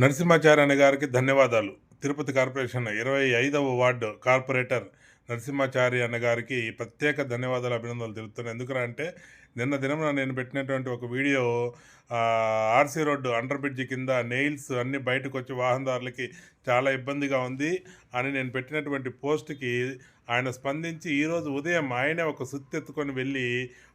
నరసింహాచార్య గారికి ధన్యవాదాలు. తిరుపతి కార్పొరేషన్ ఇరవై ఐదవ వార్డు కార్పొరేటర్ నరసింహాచారి అన్న గారికి ప్రత్యేక ధన్యవాదాలు అభినందనలు తెలుపుతున్నాను. ఎందుకంటే నిన్న దినమున నేను పెట్టినటువంటి ఒక video RC road under bridge కింద నెయిల్స్ అన్నీ బయటకు వచ్చి వాహనదారులకి చాలా ఇబ్బందిగా ఉంది అని నేను పెట్టినటువంటి పోస్ట్కి ఆయన స్పందించి ఈరోజు ఉదయం ఆయనే ఒక సుత్తి ఎత్తుకొని వెళ్ళి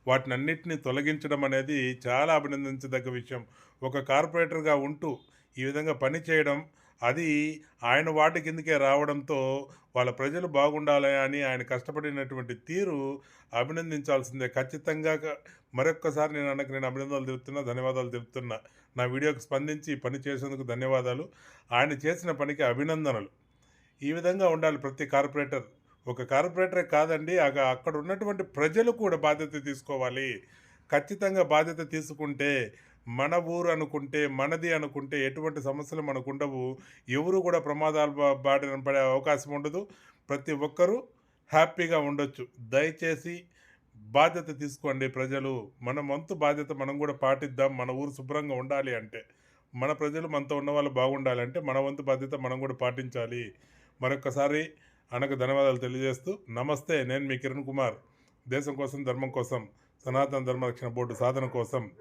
వాటిని అన్నిటిని తొలగించడం అనేది చాలా అభినందించదగ్గ విషయం. ఒక కార్పొరేటర్గా ఉంటూ ఈ విధంగా పని చేయడం అది ఆయన వాటి కిందకే రావడంతో వాళ్ళ ప్రజలు బాగుండాలి అని ఆయన కష్టపడినటువంటి తీరు అభినందించాల్సిందే. ఖచ్చితంగా మరొక్కసారి నేను అన్నకు నేను అభినందనలు తెలుపుతున్నా ధన్యవాదాలు తెలుపుతున్నా. నా వీడియోకి స్పందించి పని చేసేందుకు ధన్యవాదాలు. ఆయన చేసిన పనికి అభినందనలు. ఈ విధంగా ఉండాలి ప్రతి కార్పొరేటర్. ఒక కార్పొరేటరే కాదండి అగ- అక్కడ ఉన్నటువంటి ప్రజలు కూడా బాధ్యత తీసుకోవాలి. ఖచ్చితంగా బాధ్యత తీసుకుంటే మన ఊరు అనుకుంటే మనది అనుకుంటే ఎటువంటి సమస్యలు మనకు ఉండవు. ఎవరు కూడా ప్రమాదాలు బాటిన బారిన పడే అవకాశం ఉండదు. ప్రతి ఒక్కరూ హ్యాపీగా ఉండొచ్చు. దయచేసి బాధ్యత తీసుకోండి ప్రజలు. మన వంతు బాధ్యత మనం కూడా పాటిద్దాం. మన ఊరు శుభ్రంగా ఉండాలి అంటే. మన ప్రజలు మనతో ఉన్న వాళ్ళు బాగుండాలంటే మన వంతు బాధ్యత మనం కూడా పాటించాలి. మరొకసారి అనకు ధన్యవాదాలు తెలియజేస్తూ నమస్తే నేను మీ కిరణ్ కుమార్. దేశం కోసం ధర్మం కోసం సనాతన ధర్మరక్షణ బోర్డు సాధన కోసం.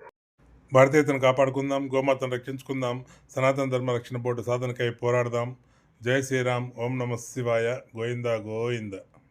భారతీయతను కాపాడుకుందాం గోమాతను రక్షించుకుందాం సనాతన ధర్మ రక్షణ బోర్డు సాధనకై పోరాడదాం. జై శ్రీరామ్ ఓం నమ శివాయ గోవింద గోవింద.